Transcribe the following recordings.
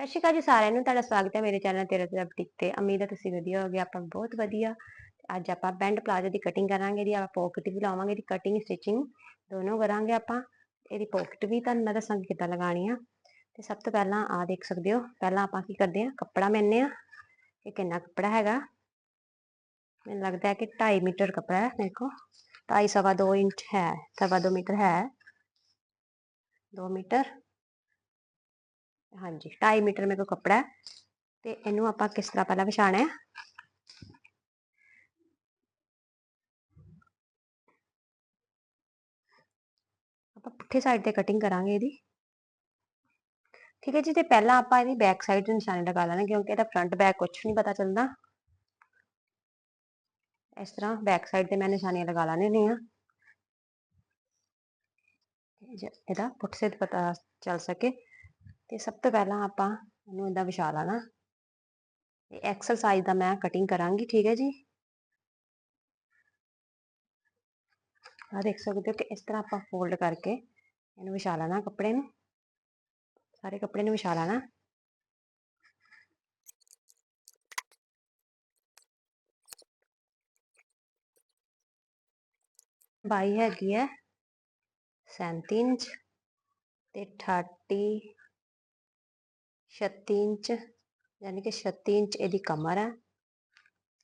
ਸਤਿ ਸ਼੍ਰੀ ਅਕਾਲ ਜੀ ਸਾਰਿਆਂ ਨੂੰ, ਤੁਹਾਡਾ ਸਵਾਗਤ ਹੈ ਮੇਰੇ ਚੈਨਲ ਤੇਰਾ ਤੇਰਾ ਬੁਟੀਕ ਤੇ। ਉਮੀਦ ਹੈ ਤੁਸੀਂ ਵਧੀਆ ਹੋਗੇ ਆਪਾਂ ਬਹੁਤ ਵਧੀਆ। ਅੱਜ ਆਪਾਂ ਬੈਂਡ ਪਲਾਜ਼ੋ ਦੀ ਕਟਿੰਗ ਕਰਾਂਗੇ ਦੀ ਆਪਾਂ ਪੌਕਟ ਵੀ ਲਾਵਾਂਗੇ ਦੀ ਕਟਿੰਗ ਸਟਿਚਿੰਗ ਦੋਨੋਂ ਕਰਾਂਗੇ ਆਪਾਂ। ਇਹਦੀ ਪੌਕਟ ਵੀ ਤੁਹਾਨੂੰ ਮੈਂ ਦੱਸਾਂਗੀ ਕਿੱਦਾਂ ਲਗਾਣੀ ਆ। ਤੇ ਸਭ ਤੋਂ ਪਹਿਲਾਂ ਆ ਦੇਖ ਸਕਦੇ ਹੋ, ਪਹਿਲਾਂ ਆਪਾਂ ਕੀ ਕਰਦੇ ਆ ਕੱਪੜਾ ਮੈਨੇ ਆ, ਇਹ ਕਿੰਨਾ ਕੱਪੜਾ ਹੈਗਾ? ਮੈਨੂੰ ਲੱਗਦਾ ਹੈ ਕਿ 2.5 ਮੀਟਰ ਕੱਪੜਾ ਹੈ ਦੇਖੋ 2.5 ਸਵਾ 2 ਇੰਚ ਹੈ, ਸਵਾ 2 ਮੀਟਰ ਹੈ। 2 ਮੀਟਰ। ਹਾਂਜੀ 2.5 ਮੀਟਰ ਮੇਰੇ ਕੋਲ ਕੱਪੜਾ ਹੈ ਤੇ ਇਹਨੂੰ ਆਪਾਂ ਕਿਸ ਤਰ੍ਹਾਂ ਪਹਿਲਾਂ ਵਿਛਾਣਾ ਹੈ? ਆਪਾਂ ਪੁੱਠੇ ਸਾਈਡ ਤੇ ਕਟਿੰਗ ਕਰਾਂਗੇ ਇਹਦੀ। ਠੀਕ ਹੈ ਜੀ, ਤੇ ਪਹਿਲਾਂ ਆਪਾਂ ਇਹਦੀ ਬੈਕ ਸਾਈਡ ਤੇ ਨਿਸ਼ਾਨੀ ਲਗਾ ਲੈਣਾ ਕਿਉਂਕਿ ਇਹਦਾ ਫਰੰਟ ਬੈਕ ਕੁਝ ਨਹੀਂ ਪਤਾ ਚੱਲਦਾ। ਇਸ ਤਰ੍ਹਾਂ ਬੈਕ ਸਾਈਡ ਤੇ ਮੈਂ ਨਿਸ਼ਾਨੀਆਂ ਲਗਾ ਲੈਣੇ ਨੇ ਆ ਇਹਦਾ ਪੁੱਠ ਸੇ ਪਤਾ ਚੱਲ ਸਕੇ। ਤੇ ਸਭ ਤੋਂ ਪਹਿਲਾਂ ਆਪਾਂ ਇਹਨੂੰ ਇਦਾਂ ਵਿਛਾ ਲੈਣਾ। ਇਹ ਐਕਸਰਸਾਈਜ਼ ਦਾ ਮੈਂ ਕਟਿੰਗ ਕਰਾਂਗੀ, ਠੀਕ ਹੈ ਜੀ? ਆ ਦੇਖ ਸਕਦੇ ਹੋ ਕਿ ਇਸ ਤਰ੍ਹਾਂ ਆਪਾਂ ਫੋਲਡ ਕਰਕੇ ਇਹਨੂੰ ਵਿਛਾ ਲੈਣਾ ਕੱਪੜੇ ਨੂੰ। ਸਾਰੇ ਕੱਪੜੇ ਨੂੰ ਵਿਛਾ ਲੈਣਾ। ਬਾਈ ਹੈਗੀ ਹੈ 37 ਇੰਚ ਤੇ 30 36 ਇੰਚ ਯਾਨੀ ਕਿ 36 ਇੰਚ ਇਹਦੀ ਕਮਰ ਹੈ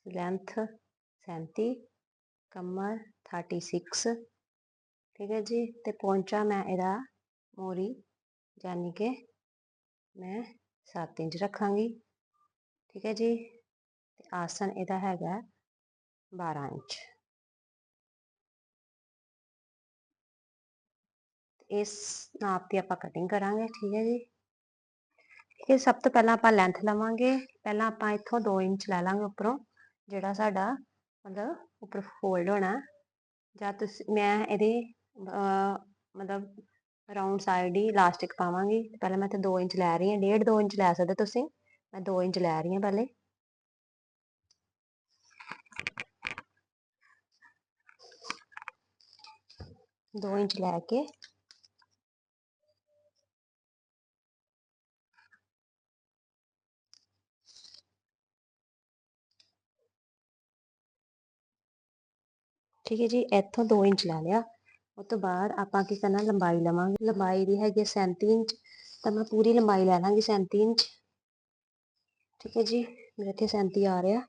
ਲੈਂਥ 37 ਕਮਰ 36 ਠੀਕ ਹੈ ਜੀ ਤੇ ਪੌਂਚਾ ਮੈਂ ਇਹਦਾ ਮੋਰੀ ਯਾਨੀ ਕਿ ਮੈਂ 7 ਇੰਚ ਰੱਖਾਂਗੀ ਠੀਕ ਹੈ ਜੀ ਤੇ ਆਸਨ ਇਹਦਾ ਹੈਗਾ 12 ਇੰਚ ਇਸ ਨਾਪ ਦੀ ਆਪਾਂ ਕਟਿੰਗ ਕਰਾਂਗੇ ਠੀਕ ਹੈ ਸਭ ਤੋਂ ਪਹਿਲਾਂ ਆਪਾਂ ਲੈਂਥ ਲਵਾਂਗੇ। ਪਹਿਲਾਂ ਆਪਾਂ ਇੱਥੋਂ 2 ਇੰਚ ਲੈ ਲਾਂਗੇ ਉੱਪਰੋਂ, ਜਿਹੜਾ ਸਾਡਾ ਮਤਲਬ ਉੱਪਰ ਫੋਲਡ ਹੋਣਾ। ਜਾਂ ਤੁਸੀਂ, ਮੈਂ ਇਹਦੇ ਮਤਲਬ ਰਾਉਂਡ ਸਾਈਡ ਹੀ ਇਲਾਸਟਿਕ ਪਾਵਾਂਗੀ। ਪਹਿਲਾਂ ਮੈਂ ਤੇ 2 ਇੰਚ ਲੈ ਰਹੀ ਹਾਂ, ਡੇਢ 2 ਇੰਚ ਲੈ ਸਕਦੇ ਤੁਸੀਂ? ਮੈਂ 2 ਇੰਚ ਲੈ ਰਹੀ ਹਾਂ ਪਹਿਲੇ। ਦੋ ਇੰਚ ਲੈ ਕੇ ਠੀਕ ਹੈ ਜੀ, ਇੱਥੋਂ 2 ਇੰਚ ਲੈ ਲਿਆ। ਉਸ ਤੋਂ ਬਾਅਦ ਆਪਾਂ ਕੀ ਕਰਨਾ, ਲੰਬਾਈ ਲਵਾਂਗੇ। ਲੰਬਾਈ ਦੀ ਹੈਗੀ 37 ਇੰਚ। ਤਾਂ ਮੈਂ ਪੂਰੀ ਲੰਬਾਈ ਲੈ ਲਾਂਗੀ 37 ਇੰਚ। ਠੀਕ ਹੈ ਜੀ, ਮੇਰੇ ਇੱਥੇ 37 ਆ ਰਿਹਾ।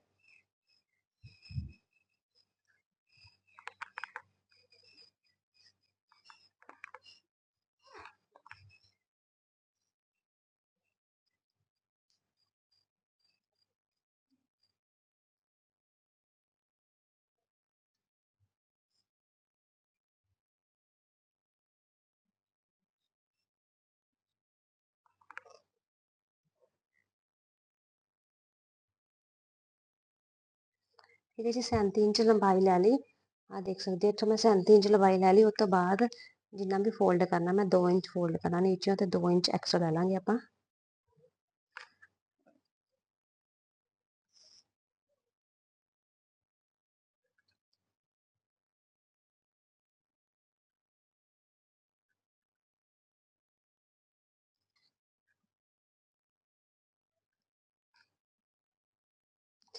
ਠੀਕ ਹੈ 37 ਇੰਚ ਲੰਬਾਈ ਲੈ ਲਈ। ਆ ਦੇਖ ਸਕਦੇ ਹੋ, ਇੱਥੋਂ ਮੈਂ 37 ਇੰਚ ਲੰਬਾਈ ਲੈ ਲਈ ਉਸ ਤੋਂ ਬਾਅਦ ਜਿੰਨਾ ਵੀ ਫੋਲਡ ਕਰਨਾ, ਮੈਂ 2 ਇੰਚ ਫੋਲਡ ਕਰਨਾ ਨੀਚੇ ਤੇ 2 ਇੰਚ ਐਕਸਟਰਾ ਲੈ ਲਾਂਗੇ ਆਪਾਂ।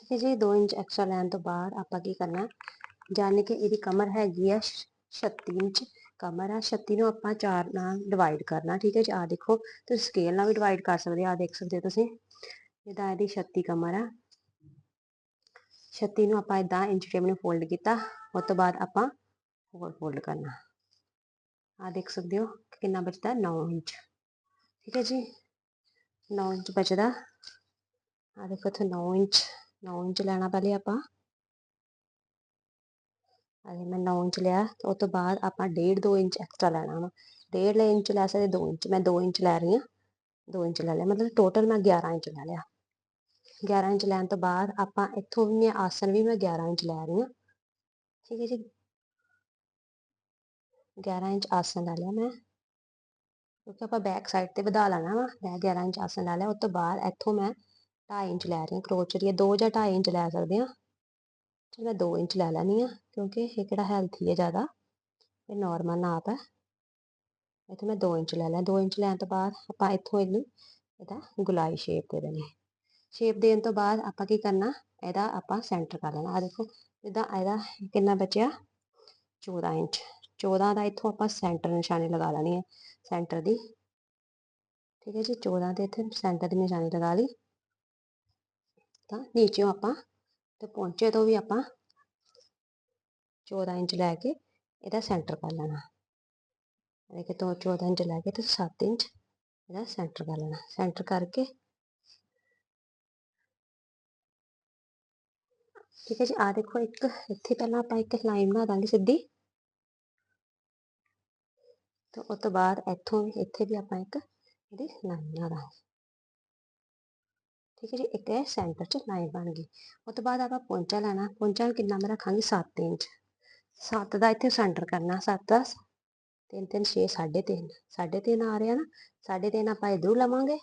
ਠੀਕ ਹੈ ਜੀ 2 ਇੰਚ ਐਕਸਟਰਾ ਲੈਣ ਤੋਂ ਬਾਅਦ ਆਪਾਂ ਕੀ ਕਰਨਾ, ਜਾਣੇ ਕਿ ਇਹਦੀ ਕਮਰ ਹੈਗੀ ਆ 36 ਇੰਚ, ਕਮਰ ਆ 36 ਨੂੰ ਆਪਾਂ 4 ਨਾਲ ਡਿਵਾਈਡ ਕਰਨਾ, ਠੀਕ ਹੈ ਜੀ ਆ ਦੇਖੋ, ਤੁਸੀਂ ਸਕੇਲ ਨਾਲ ਵੀ ਡਿਵਾਈਡ ਕਰ ਸਕਦੇ ਆ ਦੇਖ ਸਕਦੇ ਹੋ ਤੁਸੀਂ, ਇਹਦਾ ਇਹਦੀ 36 ਕਮਰ ਆ 36 ਨੂੰ ਆਪਾਂ ਇਦਾਂ ਇੰਚ ਟੇਬਲ ਨੂੰ ਫੋਲਡ ਕੀਤਾ ਉਸ ਤੋਂ ਬਾਅਦ ਆਪਾਂ ਹੋਰ ਫੋਲਡ ਕਰਨਾ ਆ ਦੇਖ ਸਕਦੇ ਹੋ ਕਿੰਨਾ ਬਚਦਾ 9 ਇੰਚ, ਠੀਕ ਹੈ ਜੀ 9 ਇੰਚ ਬਚਦਾ ਆ ਦੇਖੋ ਇੱਥੇ 9 ਇੰਚ 9 ਇੰਚ ਲੈਣਾ ਪਹਿਲੇ ਆਪਾਂ। ਅਜੇ ਮੈਂ 9 ਇੰਚ ਲਿਆ ਉਸ ਤੋਂ ਬਾਅਦ ਆਪਾਂ 1.5 2 ਇੰਚ ਐਕਸਟਰਾ ਲੈਣਾ ਵਾ। 1.5 ਇੰਚ ਲੈ ਸਕਦੇ 2 ਇੰਚ, ਮੈਂ 2 ਇੰਚ ਲੈ ਰਹੀ ਹਾਂ 2 ਇੰਚ ਲੈ ਲਿਆ, ਮਤਲਬ ਟੋਟਲ ਮੈਂ 11 ਇੰਚ ਲੈ ਲਿਆ। 11 ਇੰਚ ਲੈਣ ਤੋਂ ਬਾਅਦ ਆਪਾਂ ਇੱਥੋਂ ਵੀ ਮੈਂ ਆਸਨ ਵੀ ਮੈਂ 11 ਇੰਚ ਲੈ ਰਹੀ ਹਾਂ। ਠੀਕ ਹੈ ਜੀ। 11 ਇੰਚ ਆਸਨ ਲੈ ਲਿਆ ਮੈਂ। ਕਿਉਂਕਿ ਆਪਾਂ ਬੈਕ ਸਾਈਡ ਤੇ ਵਧਾ ਲੈਣਾ ਵਾ, ਮੈਂ 11 ਇੰਚ ਆਸਨ ਲੈ ਲਿਆ ਉਸ ਤੋਂ ਬਾਅਦ ਇੱਥੋਂ ਮੈਂ 2.5 ਇੰਚ ਲੈ ਰਹੀ ਹਾਂ, ਕਰੋਚਰੀ 2 ਜਾਂ 2.5 ਇੰਚ ਲੈ ਸਕਦੇ ਹਾਂ। ਚਲ ਮੈਂ 2 ਇੰਚ ਲੈ ਲੈਣੀ ਆ ਕਿਉਂਕਿ ਇਹ ਕਿਹੜਾ ਹੈਲਥੀ ਹੈ ਜ਼ਿਆਦਾ, ਇਹ ਨਾਰਮਲ ਨਾਪ ਹੈ। ਇੱਥੇ ਮੈਂ 2 ਇੰਚ ਲੈ ਲਿਆ 2 ਇੰਚ ਲੈਣ ਤੋਂ ਬਾਅਦ ਆਪਾਂ ਇੱਥੋਂ ਇਹਨੂੰ ਇਹਦਾ ਗੁਲਾਈ ਸ਼ੇਪ ਦੇ ਦੇਣੀ। ਸ਼ੇਪ ਦੇਣ ਤੋਂ ਬਾਅਦ ਆਪਾਂ ਕੀ ਕਰਨਾ, ਇਹਦਾ ਆਪਾਂ ਸੈਂਟਰ ਕਰ ਲੈਣਾ। ਆ ਦੇਖੋ, ਇਹਦਾ ਇਹਦਾ ਕਿੰਨਾ ਬਚਿਆ? 14 ਇੰਚ। 14 ਦਾ ਇੱਥੋਂ ਆਪਾਂ ਸੈਂਟਰ ਨਿਸ਼ਾਨੀ ਲਗਾ ਲੈਣੀ ਹੈ ਸੈਂਟਰ ਦੀ। ਠੀਕ ਹੈ ਜੀ 14 ਦੇ ਇੱਥੇ ਸੈਂਟਰ ਦੀ ਨਿਸ਼ਾਨੀ ਲਗਾ ਲਈ। ਤਾਂ ਨੀਚੇੋਂ ਆਪਾਂ ਤੇ ਪਹੁੰਚੇ ਤੋਂ ਵੀ ਆਪਾਂ 14 ਇੰਚ ਲੈ ਕੇ ਇਹਦਾ ਸੈਂਟਰ ਕਰ ਲੈਣਾ। ਇਹ ਤੋਂ 14 ਇੰਚ ਲੈ ਕੇ ਤੇ 7 ਇੰਚ ਇਹਦਾ ਸੈਂਟਰ ਕਰ ਲੈਣਾ। ਸੈਂਟਰ ਕਰਕੇ ਠੀਕ ਹੈ ਜੀ ਆ ਦੇਖੋ ਇੱਕ, ਇੱਥੇ ਪਹਿਲਾਂ ਆਪਾਂ ਇੱਕ ਲਾਈਨ ਬਣਾ ਦਾਂਗੇ ਸਿੱਧੀ। ਤੇ ਉਸ ਤੋਂ ਬਾਅਦ ਇੱਥੋਂ ਇੱਥੇ ਵੀ ਆਪਾਂ ਇੱਕ ਇਹਦੀ ਲਾਈਨ ਬਣਾ ਦਾਂਗੇ। ਠੀਕ ਹੈ ਜੀ, ਇੱਕ ਇਹ ਸੈਂਟਰ 'ਚ ਲਾਈਨ ਬਣ ਗਈ। ਉਸ ਤੋਂ ਬਾਅਦ ਆਪਾਂ ਪੌਂਚਾ ਲੈਣਾ, ਪੌਂਚਾ ਕਿੰਨਾ ਮੈਂ ਰੱਖਾਂਗੀ? 7 ਇੰਚ। 7 ਦਾ ਇੱਥੇ ਸੈਂਟਰ ਕਰਨਾ 7 ਦਾ 3 3 6 3.5 3.5 ਆ ਰਿਹਾ ਨਾ 3.5 ਆਪਾਂ ਇਧਰੋਂ ਲਵਾਂਗੇ।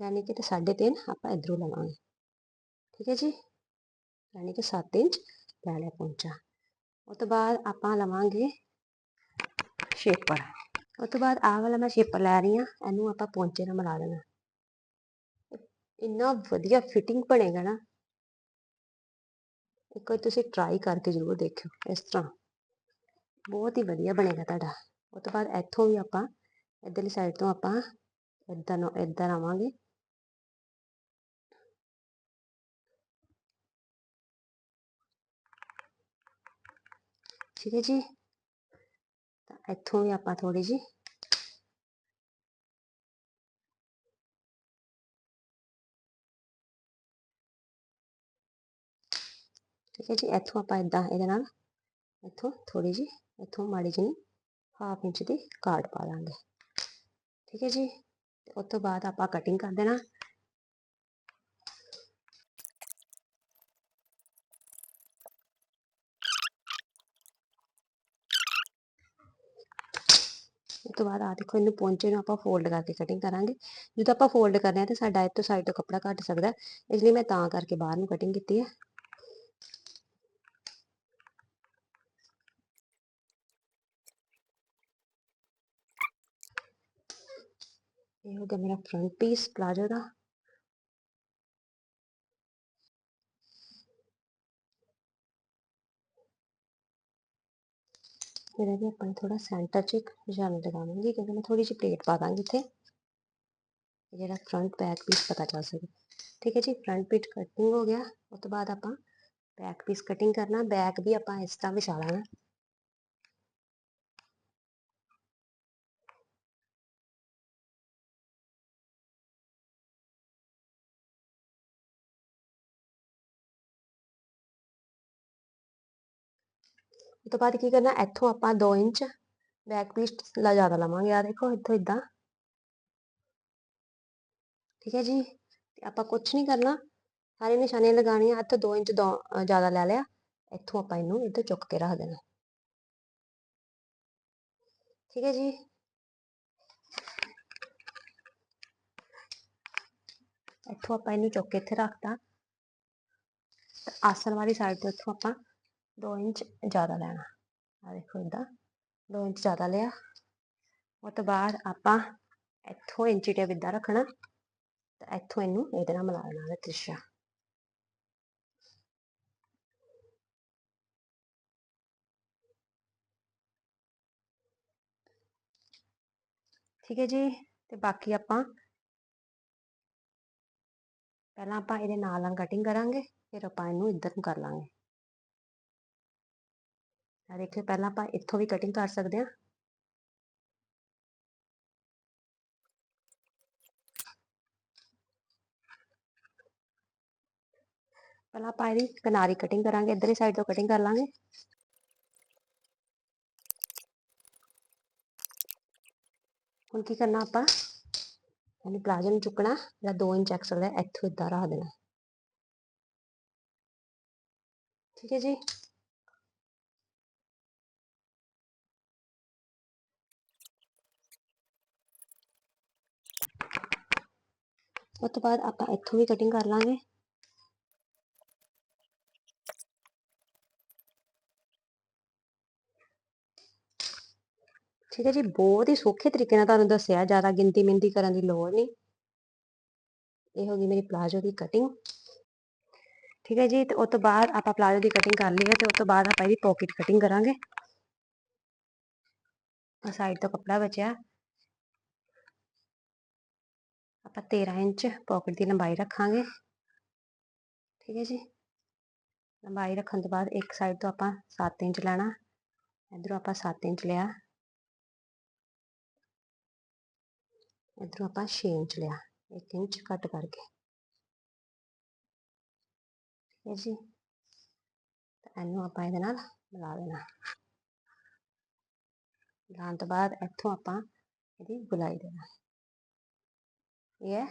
ਯਾਨੀ ਕਿ ਤੇ 3.5 ਆਪਾਂ ਇਧਰੋਂ ਲਵਾਂਗੇ। ਠੀਕ ਹੈ ਜੀ? ਯਾਨੀ ਕਿ 7 ਇੰਚ ਲੈ ਲਿਆ ਪੌਂਚਾ। ਉਸ ਤੋਂ ਬਾਅਦ ਆਪਾਂ ਲਵਾਂਗੇ ਸ਼ੇਪਰ ਉਸ ਤੋਂ ਬਾਅਦ ਆਹ ਵਾਲਾ ਮੈਂ ਸ਼ੇਪਰ ਲੈ ਰਹੀ ਹਾਂ, ਇਹਨੂੰ ਆਪਾਂ ਪੌਂਚੇ ਨਾਲ ਮਿਲਾ ਦੇਣਾ। ਇੰਨਾ ਵਧੀਆ ਫਿਟਿੰਗ ਬਣੇਗਾ ਨਾ ਇੱਕ ਵਾਰ ਤੁਸੀਂ ਟਰਾਈ ਕਰਕੇ ਜ਼ਰੂਰ ਦੇਖਿਓ ਇਸ ਤਰ੍ਹਾਂ ਬਹੁਤ ਹੀ ਵਧੀਆ ਬਣੇਗਾ ਤੁਹਾਡਾ ਉਸ ਤੋਂ ਬਾਅਦ ਇੱਥੋਂ ਵੀ ਆਪਾਂ ਇੱਧਰਲੀ ਸਾਈਡ ਤੋਂ ਆਪਾਂ ਇੱਧਰ ਨੂੰ ਇੱਧਰ ਆਵਾਂਗੇ ਠੀਕ ਹੈ ਜੀ ਤਾਂ ਇੱਥੋਂ ਵੀ ਆਪਾਂ ਥੋੜੀ ਜੀ ਠੀਕ ਹੈ ਜੀ ਇੱਥੋਂ ਆਪਾਂ ਇਦਾਂ ਇਹਦੇ ਨਾਲ ਇੱਥੋਂ ਥੋੜੀ ਜੀ ਇੱਥੋਂ ਮਾੜੀ ਜਿਹੀ ਹਾਫ ਇੰਚ ਦੀ ਕਾਟ ਪਾ ਦਾਂਗੇ ਠੀਕ ਹੈ ਜੀ ਤੇ ਉਸ ਤੋਂ ਬਾਅਦ ਆਪਾਂ ਕਟਿੰਗ ਕਰ ਦੇਣਾ ਉਸ ਤੋਂ ਬਾਅਦ ਆ ਦੇਖੋ ਇਹਨੂੰ ਪੌਂਚੇ ਨੂੰ ਆਪਾਂ ਫੋਲਡ ਕਰਕੇ ਕਟਿੰਗ ਕਰਾਂਗੇ ਜਦੋਂ ਆਪਾਂ ਫੋਲਡ ਕਰਦੇ ਆ ਤੇ ਸਾਡਾ ਇੱਥੋਂ ਸਾਈਡ ਤੋਂ ਕੱਪੜਾ ਘੱਟ ਸਕਦਾ? ਇਸ ਲਈ ਮੈਂ ਤਾਂ ਕਰਕੇ ਬਾਹਰ ਨੂੰ ਕਟਿੰਗ ਕੀਤੀ ਹੈ। ਇਹ ਹੋ ਗਿਆ ਮੇਰਾ ਫਰੰਟ ਪੀਸ ਪਲਾਜੋ ਦਾ ਇਹਦਾ ਵੀ ਆਪਾਂ ਥੋੜਾ ਸੈਂਟਰ 'ਚ ਇੱਕ ਨਿਸ਼ਾਨ ਲਗਾਵਾਂਗੇ ਕਿਉਂਕਿ ਮੈਂ ਥੋੜੀ ਜਿਹੀ ਪਲੇਟ ਪਾ ਦਾਂਗੀ ਇੱਥੇ ਜਿਹੜਾ ਫਰੰਟ ਬੈਕ ਪੀਸ ਪਤਾ ਚੱਲ ਸਕੇ ਠੀਕ ਹੈ ਜੀ ਫਰੰਟ ਪੀਸ ਕਟਿੰਗ ਹੋ ਗਿਆ ਉਸ ਤੋਂ ਬਾਅਦ ਆਪਾਂ ਬੈਕ ਪੀਸ ਕਟਿੰਗ ਕਰਨਾ ਬੈਕ ਵੀ ਆਪਾਂ ਇਸ ਤਰ੍ਹਾਂ ਵਿਛਾ ਲੈਣਾ ਉਸ ਤੋਂ ਬਾਅਦ ਕੀ ਕਰਨਾ, ਇੱਥੋਂ ਆਪਾਂ 2 ਇੰਚ ਬੈਕ ਪੀਸ ਲਾ ਜ਼ਿਆਦਾ ਲਵਾਂਗੇ। ਆ ਦੇਖੋ ਇੱਥੋਂ ਇਦਾਂ ਠੀਕ ਹੈ ਜੀ? ਤੇ ਆਪਾਂ ਕੁਝ ਨਹੀਂ ਕਰਨਾ। ਸਾਰੇ ਨਿਸ਼ਾਨੇ ਲਗਾਉਣੀਆਂ, ਇੱਥੇ 2 ਇੰਚ ਜ਼ਿਆਦਾ ਲੈ ਲਿਆ। ਇੱਥੋਂ ਆਪਾਂ ਇਹਨੂੰ ਇੱਧਰ ਚੁੱਕ ਕੇ ਰੱਖ ਦੇਣਾ। ਠੀਕ ਹੈ ਜੀ? ਇੱਥੋਂ ਆਪਾਂ ਇਹਨੂੰ ਚੁੱਕ ਕੇ ਇੱਥੇ ਰੱਖਤਾ। ਆਸਣ ਵਾਲੀ ਸਾਈਡ ਤੋਂ ਇੱਥੋਂ ਆਪਾਂ 2 ਇੰਚ ਜ਼ਿਆਦਾ ਲੈਣਾ। ਆ ਦੇਖੋ ਇਦਾਂ 2 ਇੰਚ ਜ਼ਿਆਦਾ ਲਿਆ। ਉਹ ਤੋਂ ਬਾਅਦ ਆਪਾਂ ਇੱਥੋਂ ਇੰਚੀ ਟੇਪ ਇਦਾਂ ਰੱਖਣਾ, ਤੇ ਇੱਥੋਂ ਇਹਨੂੰ ਇਹਦੇ ਨਾਲ ਮਿਲਾ ਲੈਣਾ ਤ੍ਰਿਸ਼ਾ ਠੀਕ ਹੈ ਜੀ, ਤੇ ਬਾਕੀ ਆਪਾਂ ਪਹਿਲਾਂ ਆਪਾਂ ਇਹਦੇ ਨਾਲ ਨਾਲ ਕਟਿੰਗ ਕਰਾਂਗੇ, ਫਿਰ ਆਪਾਂ ਇਹਨੂੰ ਇੱਧਰ ਨੂੰ ਕਰ ਲਾਂਗੇ। ਆ ਦੇਖਿਓ ਪਹਿਲਾਂ ਆਪਾਂ ਇੱਥੋਂ ਵੀ ਕਟਿੰਗ ਕਰ ਸਕਦੇ ਹਾਂ ਪਹਿਲਾਂ ਆਪਾਂ ਇਹਦੀ ਕਿਨਾਰੀ ਕਟਿੰਗ ਕਰਾਂਗੇ ਇੱਧਰਲੀ ਸਾਈਡ ਤੋਂ ਕਟਿੰਗ ਕਰ ਲਾਂਗੇ ਹੁਣ ਕੀ ਕਰਨਾ ਆਪਾਂ ਇਹਨੂੰ ਪਲਾਜੋ ਨੂੰ ਚੁੱਕਣਾ ਜਿਹੜਾ 2 ਇੰਚ ਐਕਸਲ ਹੈ ਇੱਥੋਂ ਇਦਾਂ ਰੱਖ ਦੇਣਾ ਠੀਕ ਹੈ ਜੀ ਉਸ ਤੋਂ ਬਾਅਦ ਆਪਾਂ ਇੱਥੋਂ ਵੀ ਕਟਿੰਗ ਕਰ ਲਾਂਗੇ। ਠੀਕ ਹੈ ਜੀ, ਬਹੁਤ ਹੀ ਸੌਖੇ ਤਰੀਕੇ ਨਾਲ ਤੁਹਾਨੂੰ ਦੱਸਿਆ, ਜ਼ਿਆਦਾ ਗਿਣਤੀ ਮਿੰਤੀ ਕਰਨ ਦੀ ਲੋੜ ਨਹੀਂ। ਇਹ ਹੋ ਗਈ ਮੇਰੀ ਪਲਾਜੋ ਦੀ ਕਟਿੰਗ ਠੀਕ ਹੈ ਜੀ, ਤੇ ਉਸ ਤੋਂ ਬਾਅਦ ਆਪਾਂ ਪਲਾਜੋ ਦੀ ਕਟਿੰਗ ਕਰ ਲਈ ਹੈ, ਤੇ ਉਸ ਤੋਂ ਬਾਅਦ ਆਪਾਂ ਇਹਦੀ ਪਾਕਟ ਕਟਿੰਗ ਕਰਾਂਗੇ। ਆ ਸਾਈਡ ਤੋਂ ਕੱਪੜਾ ਬਚਿਆ। ਆਪਾਂ 13 ਇੰਚ ਪਾਕਟ ਦੀ ਲੰਬਾਈ ਰੱਖਾਂਗੇ। ਠੀਕ ਹੈ ਜੀ। ਲੰਬਾਈ ਰੱਖਣ ਤੋਂ ਬਾਅਦ ਇੱਕ ਸਾਈਡ ਤੋਂ ਆਪਾਂ 7 ਇੰਚ ਲੈਣਾ। ਇਧਰੋਂ ਆਪਾਂ 7 ਇੰਚ ਲਿਆ। ਇਧਰੋਂ ਆਪਾਂ 6 ਇੰਚ ਲਿਆ। 1 ਇੰਚ ਕੱਟ ਕਰਕੇ। ਠੀਕ ਹੈ ਜੀ। ਤਾਂ ਇਹਨੂੰ ਆਪਾਂ ਇਹਦੇ ਨਾਲ ਮਿਲਾ ਦੇਣਾ। ਮਿਲਾਉਣ ਤੋਂ ਬਾਅਦ ਇੱਥੋਂ ਆਪਾਂ ਇਹਦੀ ਗੁਲਾਈ ਦੇਣਾ। ਇਹ ਹੈ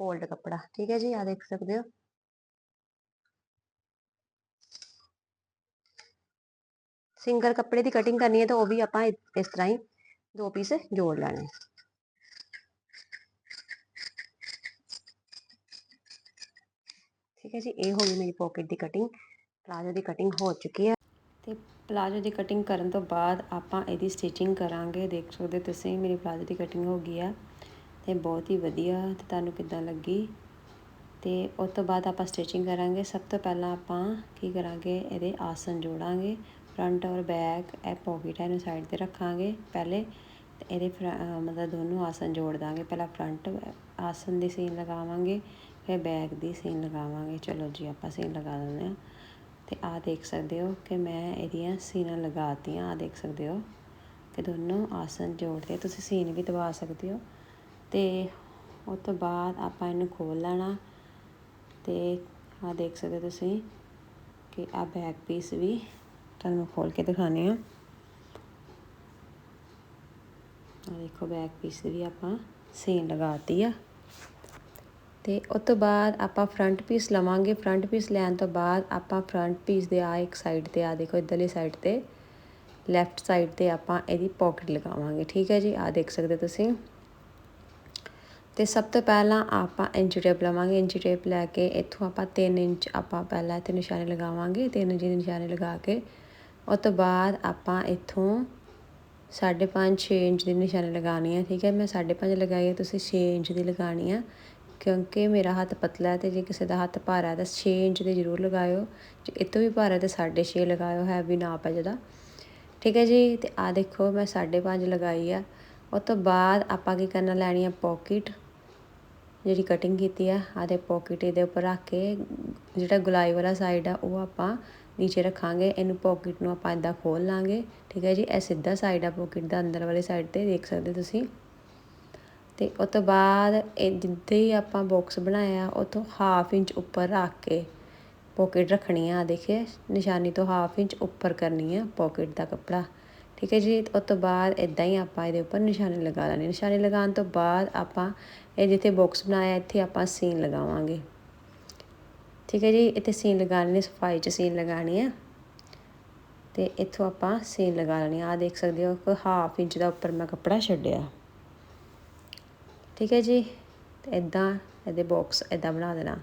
ਫੋਲਡ ਕੱਪੜਾ, ਠੀਕ ਹੈ ਜੀ ਆ ਦੇਖ ਸਕਦੇ ਹੋ। ਸਿੰਗਲ ਕੱਪੜੇ ਦੀ ਕਟਿੰਗ ਕਰਨੀ ਹੈ ਤਾਂ ਉਹ ਵੀ ਆਪਾਂ ਇਸ ਤਰ੍ਹਾਂ ਹੀ ਦੋ ਪੀਸ ਜੋੜ ਲੈਣੇ। ਠੀਕ ਹੈ ਜੀ, ਇਹ ਹੋ ਗਈ ਮੇਰੀ ਪਾਕਟ ਦੀ ਕਟਿੰਗ ਪਲਾਜ਼ੋ ਦੀ ਕਟਿੰਗ ਹੋ ਚੁੱਕੀ ਹੈ। ਤੇ ਪਲਾਜ਼ੋ ਦੀ ਕਟਿੰਗ ਕਰਨ ਤੋਂ ਬਾਅਦ ਆਪਾਂ ਇਹਦੀ ਸਟਿਚਿੰਗ ਕਰਾਂਗੇ, ਦੇਖ ਸਕਦੇ ਤੁਸੀਂ, ਮੇਰੀ ਪਲਾਜ਼ੋ ਦੀ ਕਟਿੰਗ ਹੋ ਗਈ ਆ ਅਤੇ ਬਹੁਤ ਹੀ ਵਧੀਆ ਅਤੇ ਤੁਹਾਨੂੰ ਕਿੱਦਾਂ ਲੱਗੀ? ਅਤੇ ਉਹ ਤੋਂ ਬਾਅਦ ਆਪਾਂ ਸਟਿਚਿੰਗ ਕਰਾਂਗੇ। ਸਭ ਤੋਂ ਪਹਿਲਾਂ ਆਪਾਂ ਕੀ ਕਰਾਂਗੇ? ਇਹਦੇ ਆਸਨ ਜੋੜਾਂਗੇ। ਫਰੰਟ ਔਰ ਬੈਕ ਇਹ ਪੋਕਿਟ ਹੈ, ਇਹਨੂੰ ਸਾਈਡ ਤੇ ਰੱਖਾਂਗੇ। ਪਹਿਲੇ ਤੇ ਇਹਦੇ ਮਤਲਬ ਦੋਨੋਂ ਆਸਨ ਜੋੜ ਦਾਂਗੇ। ਪਹਿਲਾਂ ਫਰੰਟ ਆਸਨ ਦੀ ਸੀਨ ਲਗਾਵਾਂਗੇ, ਫਿਰ ਬੈਕ ਦੀ ਸੀਨ ਲਗਾਵਾਂਗੇ। ਚਲੋ ਜੀ, ਆਪਾਂ ਸੀਨ ਲਗਾ ਦਿੰਦੇ ਹਾਂ। ਤੇ ਆਹ ਦੇਖ ਸਕਦੇ ਹੋ ਕਿ ਮੈਂ ਇਹਦੀਆਂ ਸੀਨਾਂ ਲਗਾਤੀਆਂ ਆਹ ਦੇਖ ਸਕਦੇ ਹੋ ਕਿ ਦੋਨੋਂ ਆਸਨ ਜੋੜਦੇ ਤੁਸੀਂ ਸੀਨ ਵੀ ਦਬਾ ਸਕਦੇ ਹੋ। ਤੇ ਉਸ ਤੋਂ ਬਾਅਦ ਆਪਾਂ ਇਹਨੂੰ ਖੋਲ ਲੈਣਾ ਤੇ ਆ ਦੇਖ ਸਕਦੇ ਤੁਸੀਂ ਕਿ ਆ ਬੈਕ ਪੀਸ ਵੀ ਤੁਹਾਨੂੰ ਖੋਲ ਕੇ ਦਿਖਾਣੇ ਆ ਆ ਦੇਖੋ ਬੈਕ ਪੀਸ ਵੀ ਆਪਾਂ ਸੀਨ ਲਗਾਤੀ ਆ। ਤੇ ਉਸ ਤੋਂ ਬਾਅਦ ਆਪਾਂ ਫਰੰਟ ਪੀਸ ਲਵਾਂਗੇ। ਫਰੰਟ ਪੀਸ ਲੈਣ ਤੋਂ ਬਾਅਦ ਆਪਾਂ ਫਰੰਟ ਪੀਸ ਦੇ ਆ ਇੱਕ ਸਾਈਡ ਤੇ ਆ ਦੇਖੋ ਇਧਰਲੀ ਸਾਈਡ ਤੇ ਲੈਫਟ ਸਾਈਡ ਤੇ ਆਪਾਂ ਇਹਦੀ ਪਾਕਟ ਲਗਾਵਾਂਗੇ। ਠੀਕ ਹੈ ਜੀ? ਆ ਦੇਖ ਸਕਦੇ ਤੁਸੀਂ। ਤੇ ਸਭ ਤੋਂ ਪਹਿਲਾਂ ਆਪਾਂ ਇੰਚ ਟੇਪ ਲਵਾਂਗੇ ਇੰਚ ਟੇਪ ਲੈ ਕੇ ਇੱਥੋਂ ਆਪਾਂ 3 ਇੰਚ ਆਪਾਂ ਪਹਿਲਾਂ ਇੱਥੇ ਨਿਸ਼ਾਨੇ ਲਗਾਵਾਂਗੇ, ਤਿੰਨ ਇੰਚ ਦੇ ਨਿਸ਼ਾਨੇ ਲਗਾ ਕੇ। ਉਸ ਤੋਂ ਬਾਅਦ ਆਪਾਂ ਇੱਥੋਂ 5.5 6 ਇੰਚ ਦੀ ਨਿਸ਼ਾਨੇ ਲਗਾਣੀ ਹੈ ਠੀਕ ਹੈ? ਮੈਂ 5.5 ਲਗਾਈ ਹੈ ਤੁਸੀਂ 6 ਇੰਚ ਦੀ ਲਗਾਣੀ ਆ। ਕਿਉਂਕਿ ਮੇਰਾ ਹੱਥ ਪਤਲਾ ਹੈ ਤੇ ਜੇ ਕਿਸੇ ਦਾ ਹੱਥ ਭਾਰਾ ਹੈ ਤਾਂ 6 ਇੰਚ ਦੇ ਜ਼ਰੂਰ ਲਗਾਇਓ। ਜੇ ਇਤੋਂ ਵੀ ਭਾਰਾ ਤੇ 6.5 ਲਗਾਇਓ ਹੈ ਵੀ ਨਾਪ ਹੈ ਜਿਹਦਾ। ਠੀਕ ਹੈ ਜੀ? ਤੇ ਆ ਦੇਖੋ, ਮੈਂ 5.5 ਲਗਾਈ ਆ। ਉਸ ਤੋਂ ਬਾਅਦ ਆਪਾਂ ਕੀ ਕਰਨਾ, ਲੈਣੀ ਆ ਪੋਕਿਟ ਜਿਹੜੀ ਕਟਿੰਗ ਕੀਤੀ ਆ ਆਦੇ ਪੋਕਿਟ ਇਹਦੇ ਉੱਪਰ ਰੱਖ ਕੇ ਜਿਹੜਾ ਗੁਲਾਈ ਵਾਲਾ ਸਾਈਡ ਆ, ਉਹ ਆਪਾਂ ਨੀਚੇ ਰੱਖਾਂਗੇ। ਇਹਨੂੰ ਪੋਕਿਟ ਨੂੰ ਆਪਾਂ ਇਦਾਂ ਖੋਲ ਲਾਂਗੇ। ਠੀਕ ਹੈ ਜੀ, ਇਹ ਸਿੱਧਾ ਸਾਈਡ ਆ ਪੋਕਿਟ ਦਾ, ਅੰਦਰ ਵਾਲੇ ਸਾਈਡ ਤੇ ਦੇਖ ਸਕਦੇ ਤੁਸੀਂ। ਤੇ ਉਸ ਤੋਂ ਬਾਅਦ ਇਹ ਜਿੱਦਾਂ ਹੀ ਆਪਾਂ ਬਾਕਸ ਬਣਾਇਆ ਉਤੋਂ ਹਾਫ ਇੰਚ ਉੱਪਰ ਰੱਖ ਕੇ ਪਾਕਟ ਰੱਖਣੀ ਆ। ਦੇਖਿਏ ਨਿਸ਼ਾਨੀ ਤੋਂ ਹਾਫ ਇੰਚ ਉੱਪਰ ਕਰਨੀ ਆ ਪਾਕਟ ਦਾ ਕੱਪੜਾ। ਠੀਕ ਹੈ ਜੀ ਉਸ ਤੋਂ ਬਾਅਦ ਇਦਾਂ ਹੀ ਆਪਾਂ ਇਹਦੇ ਉੱਪਰ ਨਿਸ਼ਾਨੇ ਲਗਾ ਲੈਣੀ। ਨਿਸ਼ਾਨੇ ਲਗਾਉਣ ਤੋਂ ਬਾਅਦ ਆਪਾਂ ਇਹ ਜਿੱਥੇ ਬਾਕਸ ਬਣਾਇਆ, ਇੱਥੇ ਆਪਾਂ ਸੀਨ ਲਗਾਵਾਂਗੇ। ਠੀਕ ਹੈ ਜੀ, ਇੱਥੇ ਸੀਨ ਲਗਾਣੀ ਸਫ਼ਾਈ 'ਚ ਸੀਨ ਲਗਾਣੀ ਹੈ ਤੇ ਇੱਥੋਂ ਆਪਾਂ ਸੀਨ ਲਗਾ ਲੈਣੀ ਆ। ਦੇਖ ਸਕਦੇ ਹੋ ਕਿ ਹਾਫ ਇੰਚ ਦਾ ਉੱਪਰ ਮੈਂ ਕੱਪੜਾ ਛੱਡਿਆ। ਠੀਕ ਹੈ ਜੀ, ਤੇ ਇਦਾਂ ਇਹਦੇ ਬਾਕਸ ਇਦਾਂ ਬਣਾ ਦੇਣਾ।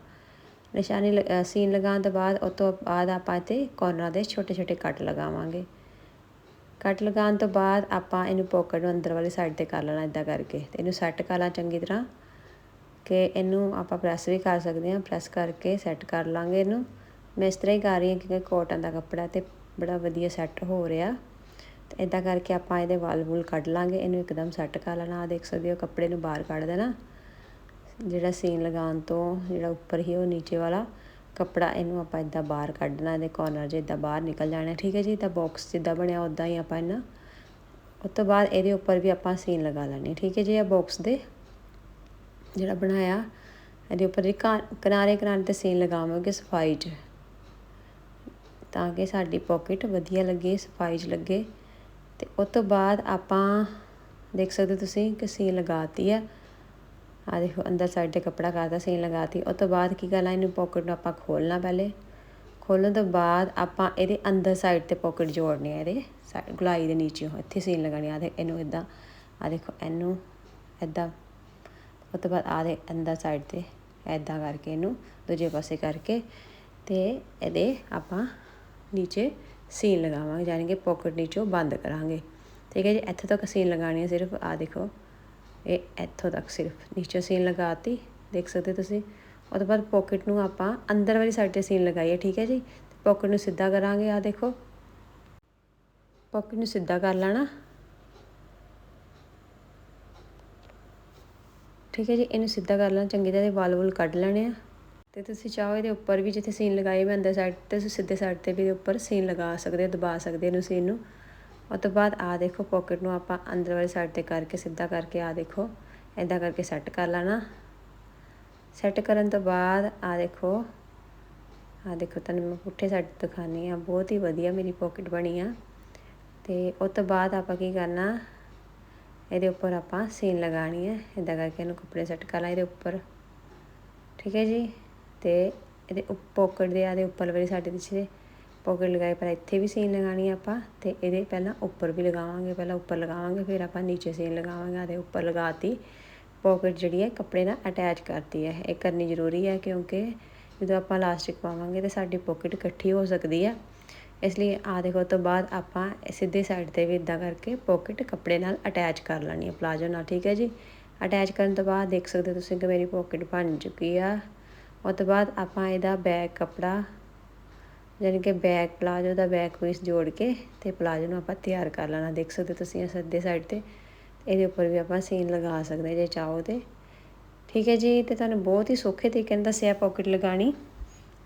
ਨਿਸ਼ਾਨੀ ਸੀਨ ਲਗਾਉਣ ਤੋਂ ਬਾਅਦ, ਉਸ ਤੋਂ ਬਾਅਦ ਆਪਾਂ ਇੱਥੇ ਕਾਰਨਰ ਦੇ ਛੋਟੇ ਛੋਟੇ ਕੱਟ ਲਗਾਵਾਂਗੇ। ਕੱਟ ਲਗਾਉਣ ਤੋਂ ਬਾਅਦ ਆਪਾਂ ਇਹਨੂੰ ਪੋਕਟ ਨੂੰ ਅੰਦਰ ਵਾਲੀ ਸਾਈਡ ਤੇ ਕਰ ਲੈਣਾ ਇਦਾਂ ਕਰਕੇ ਤੇ ਇਹਨੂੰ ਸੈੱਟ ਕਰ ਲਾਂ ਚੰਗੀ ਤਰ੍ਹਾਂ ਕਿ ਇਹਨੂੰ ਆਪਾਂ ਪ੍ਰੈਸ ਵੀ ਕਰ ਸਕਦੇ ਹਾਂ ਪ੍ਰੈਸ ਕਰਕੇ ਸੈੱਟ ਕਰ ਲਾਂਗੇ ਇਹਨੂੰ। ਮੈਂ ਇਸ ਤਰ੍ਹਾਂ ਹੀ ਕਰ ਰਹੀ ਹਾਂ ਕਿਉਂਕਿ ਕੋਟਨ ਦਾ ਕੱਪੜਾ ਤੇ ਬੜਾ ਵਧੀਆ ਸੈੱਟ ਹੋ ਰਿਹਾ। ਤੇ ਇਦਾਂ ਕਰਕੇ ਆਪਾਂ ਇਹਦੇ ਵਾਲ ਵੂਲ ਕੱਢ ਲਾਂਗੇ, ਇਹਨੂੰ ਇੱਕਦਮ ਸੈੱਟ ਕਰ ਲੈਣਾ। ਆ ਦੇਖ ਸਕਦੇ ਹੋ ਕੱਪੜੇ ਨੂੰ ਬਾਹਰ ਕੱਢ ਦੇਣਾ। ਜਿਹੜਾ ਸੀਨ ਲਗਾਉਣ ਤੋਂ ਜਿਹੜਾ ਉੱਪਰ ਹੀ ਉਹ ਨੀਚੇ ਵਾਲਾ। ਕੱਪੜਾ ਇਹਨੂੰ ਆਪਾਂ ਇਦਾਂ ਬਾਹਰ ਕੱਢਣਾ, ਇਹਦੇ ਕੋਰਨਰ 'ਚ ਇਦਾਂ ਬਾਹਰ ਨਿਕਲ ਜਾਣਾ, ਠੀਕ ਹੈ ਜੀ? ਤਾਂ ਬਾਕਸ ਜਿੱਦਾਂ ਬਣਿਆ ਉਦਾਂ ਹੀ ਆਪਾਂ ਇਹਨਾਂ ਉਸ ਤੋਂ ਬਾਅਦ ਇਹਦੇ ਉੱਪਰ ਵੀ ਆਪਾਂ ਸੀਨ ਲਗਾ ਲੈਣੀ ਠੀਕ ਹੈ ਜੀ ਇਹ ਬਾਕਸ ਦੇ ਜਿਹੜਾ ਬਣਾਇਆ, ਇਹਦੇ ਉੱਪਰ ਕਿਨਾਰੇ ਕਿਨਾਰੇ ਤੇ ਸੀਨ ਲਗਾਵਾਂਗੇ ਸਫ਼ਾਈ 'ਚ, ਤਾਂ ਕਿ ਸਾਡੀ ਪਾਕਟ ਵਧੀਆ ਲੱਗੇ, ਸਫ਼ਾਈ 'ਚ ਲੱਗੇ। ਤੇ ਉਸ ਤੋਂ ਬਾਅਦ ਆਪਾਂ ਦੇਖ ਸਕਦੇ ਤੁਸੀਂ ਕਿ ਸੀਨ ਲਗਾਤੀ ਹੈ। ਆ ਦੇਖੋ, ਅੰਦਰ ਸਾਈਡ ਤੇ ਕੱਪੜਾ ਕਰਦਾ ਸੀਨ ਲਗਾਤੀ। ਉਸ ਤੋਂ ਬਾਅਦ ਕੀ ਕਰਨਾ, ਇਹਨੂੰ ਪਾਕਟ ਨੂੰ ਆਪਾਂ ਖੋਲਣਾ ਪਹਿਲੇ। ਖੋਲਣ ਤੋਂ ਬਾਅਦ ਆਪਾਂ ਇਹਦੇ ਅੰਦਰ ਸਾਈਡ ਤੇ ਪਾਕਟ ਜੋੜਨੀ ਹੈ ਇਹਦੇ। ਗੁਲਾਈ ਦੇ ਨੀਚੇ ਇੱਥੇ ਸੀਨ ਲਗਾਣੀ ਆ। ਦੇ ਇਹਨੂੰ ਇਦਾਂ ਆ ਦੇਖੋ, ਇਹਨੂੰ ਇਦਾਂ ਉਸ ਤੋਂ ਬਾਅਦ ਆ ਦੇ ਅੰਦਰ ਸਾਈਡ ਤੇ ਇਦਾਂ ਕਰਕੇ ਇਹਨੂੰ ਦੂਜੇ ਪਾਸੇ ਕਰਕੇ ਤੇ ਇਹਦੇ ਆਪਾਂ ਨੀਚੇ ਸੀਨ ਲਗਾਵਾਂਗੇ, ਯਾਨੀ ਕਿ ਪਾਕਟ ਨੀਚੋਂ ਬੰਦ ਕਰਾਂਗੇ। ਠੀਕ ਹੈ ਜੀ, ਇੱਥੇ ਤੱਕ ਸੀਨ ਲਗਾਣੀ ਹੈ ਸਿਰਫ ਆ ਦੇਖੋ। ਇਹ ਇੱਥੋਂ ਤੱਕ ਸਿਰਫ ਨੀਚੇ ਸੀਨ ਲਗਾਤੀ, ਦੇਖ ਸਕਦੇ ਹੋ ਤੁਸੀਂ। ਉਹ ਤੋਂ ਬਾਅਦ ਪਾਕਟ ਨੂੰ ਆਪਾਂ ਅੰਦਰ ਵਾਲੀ ਸਾਈਡ ਤੇ ਸੀਨ ਲਗਾਈ ਹੈ ਠੀਕ ਹੈ ਜੀ? ਪਾਕਟ ਨੂੰ ਸਿੱਧਾ ਕਰਾਂਗੇ ਆ ਦੇਖੋ। ਪਾਕਟ ਨੂੰ ਸਿੱਧਾ ਕਰ ਲੈਣਾ। ਠੀਕ ਹੈ ਜੀ, ਇਹਨੂੰ ਸਿੱਧਾ ਕਰ ਲੈਣਾ, ਚੰਗੀ ਤਰ੍ਹਾਂ ਦੇ ਵਾਲ ਵੁਲ ਕੱਢ ਲੈਣੇ ਆ। ਤੇ ਤੁਸੀਂ ਚਾਹੋ ਇਹਦੇ ਉੱਪਰ ਵੀ ਜਿੱਥੇ ਸੀਨ ਲਗਾਈ ਮੈਂ ਅੰਦਰ ਸਾਈਡ ਤੇ, ਤੁਸੀਂ ਸਿੱਧੇ ਸਾਈਡ ਤੇ ਵੀ ਇਹਦੇ ਉੱਪਰ ਸੀਨ ਲਗਾ ਸਕਦੇ ਹੋ, ਦਬਾ ਸਕਦੇ ਇਹਨੂੰ ਸੀਨ ਨੂੰ। ਉਸ ਤੋਂ ਬਾਅਦ ਆ ਦੇਖੋ ਪਾਕਟ ਨੂੰ ਆਪਾਂ ਅੰਦਰ ਵਾਲੀ ਸਾਈਡ ਤੇ ਕਰਕੇ ਸਿੱਧਾ ਕਰਕੇ ਆ ਦੇਖੋ ਐਦਾਂ ਕਰਕੇ ਸੈੱਟ ਕਰ ਲੈਣਾ। ਸੈੱਟ ਕਰਨ ਤੋਂ ਬਾਅਦ ਆ ਦੇਖੋ ਆ ਦੇਖੋ ਤੁਹਾਨੂੰ ਮੈਂ ਪੁੱਠੇ ਸਾਈਡ ਦਿਖਾਣੀ ਆ ਬਹੁਤ ਹੀ ਵਧੀਆ ਮੇਰੀ ਪਾਕਟ ਬਣੀ ਆ। ਤੇ ਉਸ ਤੋਂ ਬਾਅਦ ਆਪਾਂ ਕੀ ਕਰਨਾ, ਇਹਦੇ ਉੱਪਰ ਆਪਾਂ ਸੀਨ ਲਗਾਣੀ ਹੈ ਇਦਾਂ ਕਰਕੇ ਇਹਨੂੰ ਕੱਪੜੇ ਸੈੱਟ ਕਰ ਲਾਂ ਇਹਦੇ ਉੱਪਰ। ਠੀਕ ਹੈ ਜੀ? ਤੇ ਇਹਦੇ ਪਾਕਟ ਦੇ ਆਦੇ ਉੱਪਰ ਵਾਲੀ ਸਾਡੇ ਪਿੱਛੇ ਪਾਕਟ ਲਗਾਏ ਪਰ ਇੱਥੇ ਵੀ ਸੀਨ ਲਗਾਣੀ ਆਪਾਂ ਤੇ ਇਹਦੇ ਪਹਿਲਾਂ ਉੱਪਰ ਵੀ ਲਗਾਵਾਂਗੇ, ਪਹਿਲਾਂ ਉੱਪਰ ਲਗਾਵਾਂਗੇ, ਫਿਰ ਆਪਾਂ ਨੀਚੇ ਸੀਨ ਲਗਾਵਾਂਗੇ ਆਦੇ ਉੱਪਰ ਲਗਾਤੀ। ਪਾਕਟ ਜਿਹੜੀ ਹੈ ਕੱਪੜੇ ਨਾਲ ਅਟੈਚ ਕਰਤੀ ਹੈ। ਇਹ ਕਰਨੀ ਜ਼ਰੂਰੀ ਹੈ ਕਿਉਂਕਿ ਜਦੋਂ ਆਪਾਂ ਲਾਸਟਿਕ ਪਾਵਾਂਗੇ ਤੇ ਸਾਡੀ ਪਾਕਟ ਇਕੱਠੀ ਹੋ ਸਕਦੀ ਹੈ। ਇਸ ਲਈ ਆ ਦੇਖੋ ਤੋਂ ਬਾਅਦ ਆਪਾਂ ਸਿੱਧੇ ਸਾਈਡ ਤੇ ਵੀ ਇਦਾਂ ਕਰਕੇ ਪਾਕਟ ਕੱਪੜੇ ਨਾਲ ਅਟੈਚ ਕਰ ਲੈਣੀ ਹੈ ਪਲਾਜੋ ਨਾਲ, ਠੀਕ ਹੈ ਜੀ? ਅਟੈਚ ਕਰਨ ਤੋਂ ਬਾਅਦ ਦੇਖ ਸਕਦੇ ਹੋ ਤੁਸੀਂ ਕਿ ਮੇਰੀ ਪਾਕਟ ਬਣ ਚੁੱਕੀ ਆ। ਉਸ ਤੋਂ ਬਾਅਦ ਆਪਾਂ ਇਹਦਾ ਬੈਕ ਕੱਪੜਾ ਯਾਨੀ ਕਿ ਬੈਕ ਪਲਾਜੋ ਦਾ ਬੈਕ ਪੀਸ ਜੋੜ ਕੇ ਤੇ ਪਲਾਜੋ ਨੂੰ ਆਪਾਂ ਤਿਆਰ ਕਰ ਲੈਣਾ। ਦੇਖ ਸਕਦੇ ਹੋ ਤੁਸੀਂ ਸਿੱਧੇ ਸਾਈਡ ਤੇ। ਇਹਦੇ ਉੱਪਰ ਵੀ ਆਪਾਂ ਸੀਨ ਲਗਾ ਸਕਦੇ ਜੇ ਚਾਹੋ ਤੇ। ਠੀਕ ਹੈ ਜੀ, ਤੇ ਤੁਹਾਨੂੰ ਬਹੁਤ ਹੀ ਸੌਖੇ ਤਰੀਕੇ ਨਾਲ ਦੱਸਿਆ ਪਾਕਟ ਲਗਾਣੀ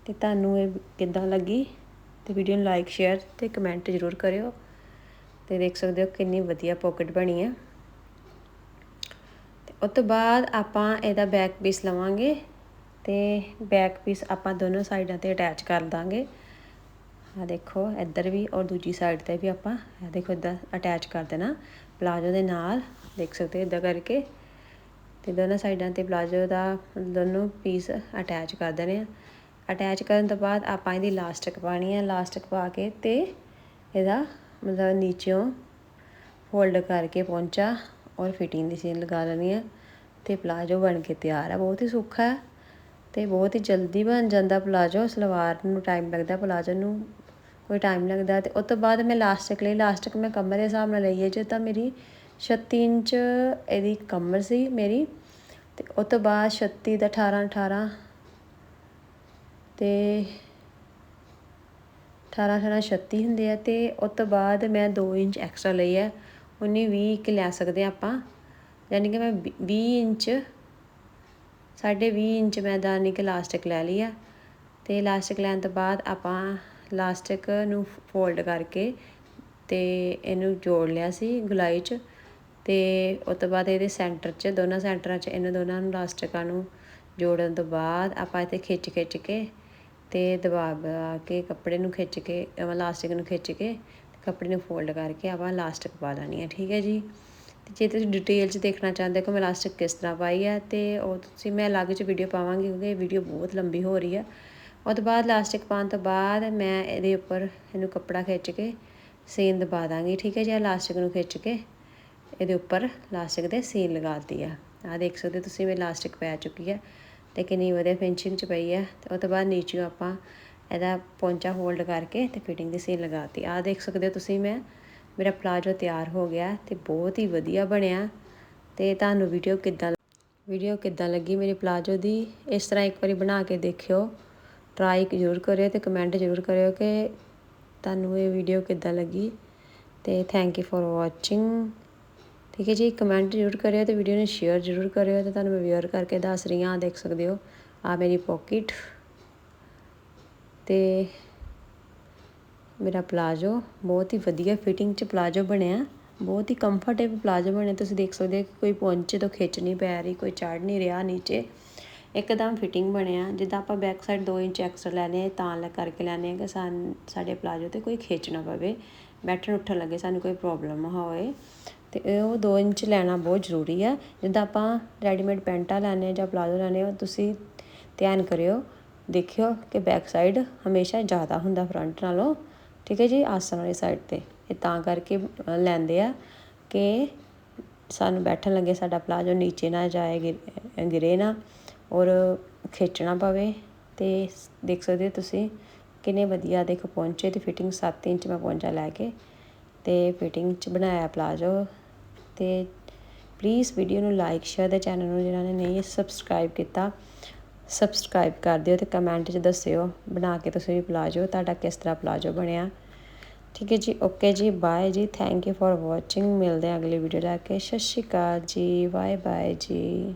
ਤੇ ਤੁਹਾਨੂੰ ਇਹ ਕਿੱਦਾਂ ਲੱਗੀ? ਤੇ ਵੀਡੀਓ ਨੂੰ ਲਾਈਕ ਸ਼ੇਅਰ ਤੇ ਕਮੈਂਟ ਜ਼ਰੂਰ ਕਰਿਓ। ਤੇ ਦੇਖ ਸਕਦੇ ਹੋ ਕਿੰਨੀ ਵਧੀਆ ਪਾਕਟ ਬਣੀ ਹੈ ਤੇ ਉਸ ਤੋਂ ਬਾਅਦ ਆਪਾਂ ਇਹਦਾ ਬੈਕ ਪੀਸ ਲਵਾਂਗੇ ਤੇ ਬੈਕ ਪੀਸ ਆਪਾਂ ਦੋਨੋਂ ਸਾਈਡਾਂ ਤੇ ਅਟੈਚ ਕਰ ਦਾਂਗੇ। ਆ ਦੇਖੋ, ਇੱਧਰ ਵੀ ਔਰ ਦੂਜੀ ਸਾਈਡ ਤੇ ਵੀ ਆਪਾਂ ਇਹ ਦੇਖੋ ਇਦਾਂ ਅਟੈਚ ਕਰ ਦੇਣਾ ਪਲਾਜੋ ਦੇ ਨਾਲ, ਦੇਖ ਸਕਦੇ ਹੋ ਇਦਾਂ ਕਰਕੇ। ਤੇ ਦੋਨਾਂ ਸਾਈਡਾਂ ਤੇ ਪਲਾਜੋ ਦਾ ਦੋਨੋਂ ਪੀਸ ਅਟੈਚ ਕਰ ਦੇਣੇ ਆ। ਅਟੈਚ ਕਰਨ ਤੋਂ ਬਾਅਦ ਆਪਾਂ ਇਹਦੀ ਲਾਸਟਿਕ ਪਾਣੀ ਹੈ ਲਾਸਟਿਕ ਪਾ ਕੇ ਤੇ ਇਹਦਾ ਮਤਲਬ ਨੀਚੋਂ ਫੋਲਡ ਕਰਕੇ ਪਹੁੰਚਾ ਔਰ ਫਿਟਿੰਗ ਦੀ ਸੀਨ ਲਗਾ ਲੈਣੀ ਹੈ ਤੇ ਪਲਾਜੋ ਬਣ ਕੇ ਤਿਆਰ ਹੈ ਬਹੁਤ ਹੀ ਸੌਖਾ ਹੈ ਤੇ ਬਹੁਤ ਹੀ ਜਲਦੀ ਬਣ ਜਾਂਦਾ ਪਲਾਜੋ ਸਲਵਾਰ ਨੂੰ ਟਾਈਮ ਲੱਗਦਾ ਪਲਾਜੋ ਨੂੰ ਕੋਈ ਟਾਈਮ ਲੱਗਦਾ ਤੇ ਉਸ ਤੋਂ ਬਾਅਦ ਮੈਂ ਲਾਸਟਿਕ ਲਈ ਲਾਸਟਿਕ ਮੈਂ ਕਮਰ ਦੇ ਹਿਸਾਬ ਨਾਲ ਲਈ ਹੈ, ਜੇ ਤਾਂ ਮੇਰੀ 36 ਇੰਚ ਇਹਦੀ ਕਮਰ ਸੀ ਮੇਰੀ ਤੇ ਉਸ ਤੋਂ ਬਾਅਦ 36 ਦਾ 18 18 ਤੇ 18 18 36 ਹੁੰਦੇ ਆ ਤੇ ਉਸ ਤੋਂ ਬਾਅਦ ਮੈਂ 2 ਇੰਚ ਐਕਸਟਰਾ ਲਈ ਹੈ 19 20 ਇੱਕ ਲੈ ਸਕਦੇ ਆਪਾਂ, ਯਾਨੀ ਕਿ ਮੈਂ 20 ਇੰਚ, ਸਾਢੇ 20 ਇੰਚ ਮੈਂ ਦਾ ਕਿ ਲਾਸਟਿਕ ਲੈ ਲਈ ਆ ਤੇ ਲਾਸਟਿਕ ਲੈਣ ਤੋਂ ਬਾਅਦ ਆਪਾਂ ਲਾਸਟਿਕ ਨੂੰ ਫੋਲਡ ਕਰਕੇ ਤੇ ਇਹਨੂੰ ਜੋੜ ਲਿਆ ਸੀ ਗੁਲਾਈ 'ਚ ਤੇ ਉਸ ਤੋਂ ਬਾਅਦ ਇਹਦੇ ਸੈਂਟਰ 'ਚ, ਦੋਨਾਂ ਸੈਂਟਰਾਂ 'ਚ ਇਹਨਾਂ ਦੋਨਾਂ ਨੂੰ ਲਾਸਟਿਕਾਂ ਨੂੰ ਜੋੜਨ ਤੋਂ ਬਾਅਦ ਆਪਾਂ ਇੱਥੇ ਖਿੱਚ ਖਿੱਚ ਕੇ ਤੇ ਦਬਾ ਕੇ ਕੱਪੜੇ ਨੂੰ ਖਿੱਚ ਕੇ ਲਾਸਟਿਕ ਨੂੰ ਖਿੱਚ ਕੇ ਕੱਪੜੇ ਨੂੰ ਫੋਲਡ ਕਰਕੇ ਆਪਾਂ ਲਾਸਟਿਕ ਪਾ ਦੇਣੀ ਹੈ ਠੀਕ ਹੈ ਜੀ? ਤੇ ਜੇ ਤੁਸੀਂ ਡਿਟੇਲ 'ਚ ਦੇਖਣਾ ਚਾਹੁੰਦੇ ਹੋ ਕਿ ਮੈਂ ਲਾਸਟਿਕ ਕਿਸ ਤਰ੍ਹਾਂ ਪਾਈ ਹੈ ਤੇ ਉਹ ਤੁਸੀਂ ਮੈਂ ਅਲੱਗ 'ਚ ਵੀਡੀਓ ਪਾਵਾਂਗੀ ਕਿਉਂਕਿ ਇਹ ਵੀਡੀਓ ਬਹੁਤ ਲੰਬੀ ਹੋ ਰਹੀ ਹੈ ਉਹ ਤੋਂ ਬਾਅਦ ਲਾਸਟਿਕ ਪਾਉਣ ਤੋਂ ਬਾਅਦ ਮੈਂ ਇਹਦੇ ਉੱਪਰ ਇਹਨੂੰ ਕੱਪੜਾ ਖਿੱਚ ਕੇ ਸੀਨ ਦਬਾ ਦਾਂਗੀ, ਠੀਕ ਹੈ ਜੀ? ਲਾਸਟਿਕ ਨੂੰ ਖਿੱਚ ਕੇ ਇਹਦੇ ਉੱਪਰ ਲਾਸਟਿਕ ਦੇ ਸੀਨ ਲਗਾਤੀ ਆ। ਆ ਦੇਖ ਸਕਦੇ ਤੁਸੀਂ ਮੇਰੀ ਲਾਸਟਿਕ ਪੈ ਚੁੱਕੀ ਹੈ ਤੇ ਕਿੰਨੀ ਵਧੀਆ ਫਿਨਿਸ਼ਿੰਗ 'ਚ ਪਈ ਹੈ ਤੇ ਉਹ ਤੋਂ ਬਾਅਦ ਨੀਚੇ ਆਪਾਂ ਇਹਦਾ ਪੌਂਚਾ ਹੋਲਡ ਕਰਕੇ ਤੇ ਫਿਟਿੰਗ ਦੀ ਸੀਨ ਲਗਾਤੀ ਆ ਦੇਖ ਸਕਦੇ ਹੋ ਤੁਸੀਂ ਮੈਂ, ਮੇਰਾ ਪਲਾਜੋ ਤਿਆਰ ਹੋ ਗਿਆ ਤੇ ਬਹੁਤ ਹੀ ਵਧੀਆ ਬਣਿਆ ਤੇ ਤੁਹਾਨੂੰ ਵੀਡੀਓ ਕਿੱਦਾਂ ਵੀਡੀਓ ਕਿੱਦਾਂ ਲੱਗੀ ਮੇਰੀ ਪਲਾਜੋ ਦੀ? ਇਸ ਤਰ੍ਹਾਂ ਇੱਕ ਵਾਰੀ ਬਣਾ ਕੇ ਦੇਖਿਓ। ਟਰਾਈ ਜ਼ਰੂਰ ਕਰਿਓ ਤੇ ਕਮੈਂਟ ਜ਼ਰੂਰ ਕਰਿਓ ਕਿ ਤੁਹਾਨੂੰ ਇਹ ਵੀਡੀਓ ਕਿੱਦਾਂ ਲੱਗੀ ਤੇ ਥੈਂਕ ਯੂ ਫॉर ਵਾਚਿੰਗ ਠੀਕ ਹੈ ਜੀ ਕਮੈਂਟ ਜ਼ਰੂਰ ਕਰਿਓ ਤੇ ਵੀਡੀਓ ਨੂੰ ਸ਼ੇਅਰ ਜ਼ਰੂਰ ਕਰਿਓ ਤੇ ਤੁਹਾਨੂੰ ਮੈਂ ਵੇਅਰ ਕਰਕੇ ਦੱਸ ਰਹੀ ਹਾਂ ਦੇਖ ਸਕਦੇ ਹੋ ਆ ਮੇਰੀ ਪਾਕਟ ਤੇ ਮੇਰਾ ਪਲਾਜੋ ਬਹੁਤ ਹੀ ਵਧੀਆ ਫਿਟਿੰਗ ਚ ਪਲਾਜੋ ਬਣਿਆ, ਬਹੁਤ ਹੀ ਕੰਫਰਟੇਬਲ ਪਲਾਜੋ ਬਣਿਆ। ਤੁਸੀਂ ਦੇਖ ਸਕਦੇ ਹੋ ਕਿ ਕੋਈ ਪੌਂਚੇ ਤੋਂ ਖਿੱਚ ਨਹੀਂ ਪੈ ਰਹੀ, ਕੋਈ ਚੜ ਨਹੀਂ ਰਿਹਾ ਨੀਚੇ। ਇੱਕਦਮ ਫਿਟਿੰਗ ਬਣਿਆ। ਜਿੱਦਾਂ ਆਪਾਂ ਬੈਕ ਸਾਈਡ 2 ਇੰਚ ਐਕਸਟਰਾ ਲੈਣੇ ਆ ਤਾਂ ਲੈ ਕਰਕੇ ਲੈਣੇ ਆ ਕਿ ਸਾਡੇ ਪਲਾਜੋ ਤੇ ਕੋਈ ਖਿੱਚ ਨਾ ਪਵੇ। ਬੈਠਣ ਉੱਠਣ ਲੱਗੇ, ਸਾਨੂੰ ਕੋਈ ਪ੍ਰੋਬਲਮ ਹੋਵੇ। ਤੇ ਉਹ 2 ਇੰਚ ਲੈਣਾ ਬਹੁਤ ਜ਼ਰੂਰੀ ਆ। ਜਿੱਦਾਂ ਆਪਾਂ ਰੈਡੀਮੇਡ ਪੈਂਟਾਂ ਲੈਣੇ ਆ ਜਾਂ ਪਲਾਜੋ ਲੈਣੇ ਆ ਤੁਸੀਂ ਧਿਆਨ ਕਰਿਓ, ਦੇਖਿਓ ਕਿ ਬੈਕ ਸਾਈਡ ਹਮੇਸ਼ਾ ਜ਼ਿਆਦਾ ਹੁੰਦਾ ਫਰੰਟ ਨਾਲੋਂ। ਠੀਕ ਹੈ ਜੀ? ਆਸਣ ਵਾਲੀ ਸਾਈਡ ਤੇ। ਇਹ ਤਾਂ ਕਰਕੇ ਲੈਂਦੇ ਆ ਕਿ ਸਾਨੂੰ ਬੈਠਣ ਲੱਗੇ, ਸਾਡਾ ਪਲਾਜੋ ਨੀਚੇ ਨਾ ਜਾਏ ਗਿਰੇ ਨਾ। ਔਰ ਖਿੱਚਣਾ ਪਵੇ ਅਤੇ ਦੇਖ ਸਕਦੇ ਹੋ ਤੁਸੀਂ ਕਿੰਨੇ ਵਧੀਆ ਦੇਖੋ ਪਹੁੰਚੇ ਤੇ ਫਿਟਿੰਗ 7 ਇੰਚ ਮੈਂ ਪਹੁੰਚਾ ਲੈ ਕੇ ਤੇ ਫਿਟਿੰਗ 'ਚ ਬਣਾਇਆ ਪਲਾਜੋ ਤੇ ਪਲੀਜ਼ ਵੀਡੀਓ ਨੂੰ ਲਾਈਕ ਸ਼ੇਅਰ ਤੇ ਚੈਨਲ ਨੂੰ ਜਿਨ੍ਹਾਂ ਨੇ ਨਹੀਂ ਸਬਸਕ੍ਰਾਈਬ ਕੀਤਾ ਸਬਸਕ੍ਰਾਈਬ ਕਰ ਦਿਓ ਤੇ ਕਮੈਂਟ 'ਚ ਦੱਸਿਓ ਬਣਾ ਕੇ ਤੁਸੀਂ ਵੀ ਪਲਾਜੋ, ਤੁਹਾਡਾ ਕਿਸ ਤਰ੍ਹਾਂ ਪਲਾਜੋ ਬਣਿਆ। ਠੀਕ ਹੈ ਜੀ ਓਕੇ ਜੀ ਬਾਏ ਜੀ ਥੈਂਕ ਯੂ ਫॉर ਵਾਚਿੰਗ ਮਿਲਦੇ ਹਾਂ ਅਗਲੀ ਵੀਡੀਓ ਲੈ ਕੇ, ਸਤਿ ਸ਼੍ਰੀ ਅਕਾਲ ਜੀ ਬਾਏ ਬਾਏ ਜੀ।